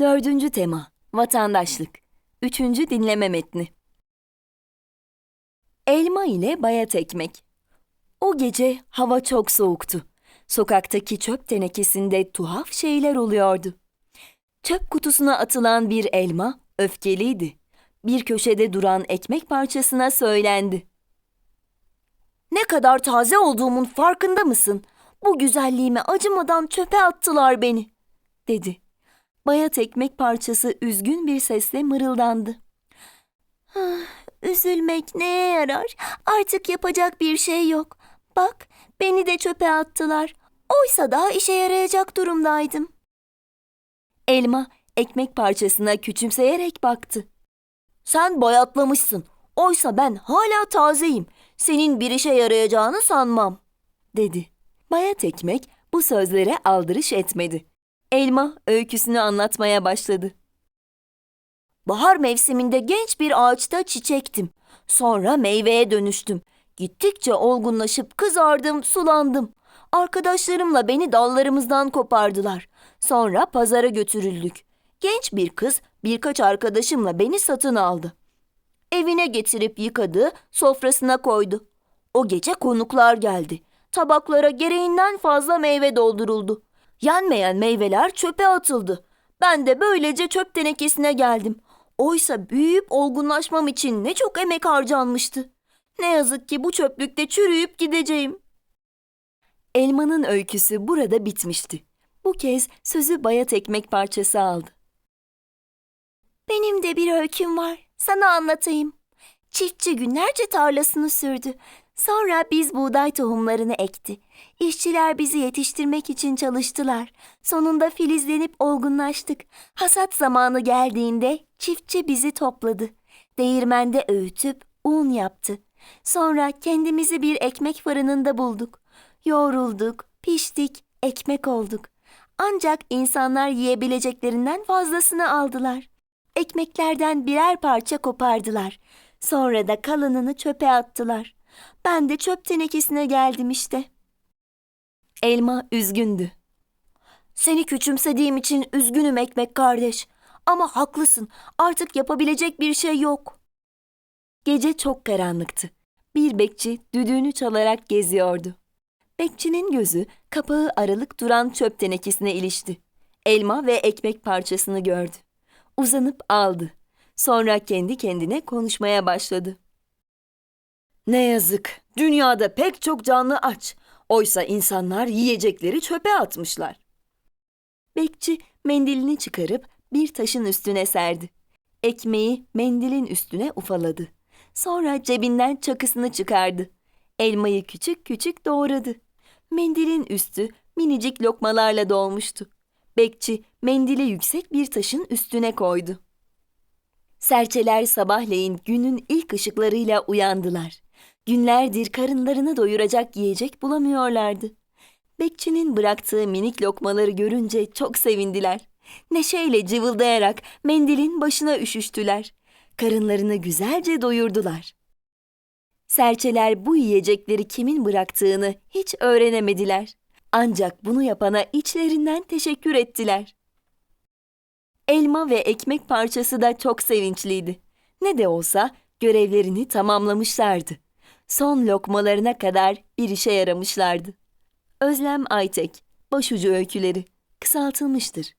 Dördüncü tema, vatandaşlık. Üçüncü dinleme metni. Elma ile bayat ekmek. O gece hava çok soğuktu. Sokaktaki çöp tenekesinde tuhaf şeyler oluyordu. Çöp kutusuna atılan bir elma öfkeliydi. Bir köşede duran ekmek parçasına söylendi. Ne kadar taze olduğumun farkında mısın? Bu güzelliğime acımadan çöpe attılar beni, dedi. Bayat ekmek parçası üzgün bir sesle mırıldandı. "Ah, Üzülmek neye yarar? Artık yapacak bir şey yok. Bak, beni de çöpe attılar. Oysa daha işe yarayacak durumdaydım. Elma ekmek parçasına küçümseyerek baktı. Sen bayatlamışsın. Oysa ben hala tazeyim. Senin bir işe yarayacağını sanmam, dedi. Bayat ekmek bu sözlere aldırış etmedi. Elma öyküsünü anlatmaya başladı. Bahar mevsiminde genç bir ağaçta çiçektim. Sonra meyveye dönüştüm. Gittikçe olgunlaşıp kızardım, sulandım. Arkadaşlarımla beni dallarımızdan kopardılar. Sonra pazara götürüldük. Genç bir kız birkaç arkadaşımla beni satın aldı. Evine getirip yıkadı, sofrasına koydu. O gece konuklar geldi. Tabaklara gereğinden fazla meyve dolduruldu. Yenmeyen meyveler çöpe atıldı. Ben de böylece çöp tenekesine geldim. Oysa büyüyüp olgunlaşmam için ne çok emek harcanmıştı. Ne yazık ki bu çöplükte çürüyüp gideceğim. Elmanın öyküsü burada bitmişti. Bu kez sözü bayat ekmek parçası aldı. Benim de bir öyküm var. Sana anlatayım. Çiftçi günlerce tarlasını sürdü. Sonra biz buğday tohumlarını ekti. İşçiler bizi yetiştirmek için çalıştılar. Sonunda filizlenip olgunlaştık. Hasat zamanı geldiğinde çiftçi bizi topladı. Değirmende öğütüp un yaptı. Sonra kendimizi bir ekmek fırınında bulduk. Yoğrulduk, piştik, ekmek olduk. Ancak insanlar yiyebileceklerinden fazlasını aldılar. Ekmeklerden birer parça kopardılar. Sonra da kalanını çöpe attılar. Ben de çöp tenekesine geldim işte. Elma üzgündü. Seni küçümsediğim için üzgünüm ekmek kardeş. Ama haklısın. Artık yapabilecek bir şey yok. Gece çok karanlıktı. Bir bekçi düdüğünü çalarak geziyordu. Bekçinin gözü kapağı aralık duran çöp tenekesine ilişti. Elma ve ekmek parçasını gördü. Uzanıp aldı. Sonra kendi kendine konuşmaya başladı. Ne yazık, dünyada pek çok canlı aç. Oysa insanlar yiyecekleri çöpe atmışlar. Bekçi mendilini çıkarıp bir taşın üstüne serdi. Ekmeği mendilin üstüne ufaladı. Sonra cebinden çakısını çıkardı. Elmayı küçük küçük doğradı. Mendilin üstü minicik lokmalarla dolmuştu. Bekçi mendili yüksek bir taşın üstüne koydu. Serçeler sabahleyin günün ilk ışıklarıyla uyandılar. Günlerdir karınlarını doyuracak yiyecek bulamıyorlardı. Bekçinin bıraktığı minik lokmaları görünce çok sevindiler. Neşeyle cıvıldayarak mendilin başına üşüştüler. Karınlarını güzelce doyurdular. Serçeler bu yiyecekleri kimin bıraktığını hiç öğrenemediler. Ancak bunu yapana içlerinden teşekkür ettiler. Elma ve ekmek parçası da çok sevinçliydi. Ne de olsa görevlerini tamamlamışlardı. Son lokmalarına kadar bir işe yaramışlardı. Özlem Aytek, Başucu Öyküleri, kısaltılmıştır.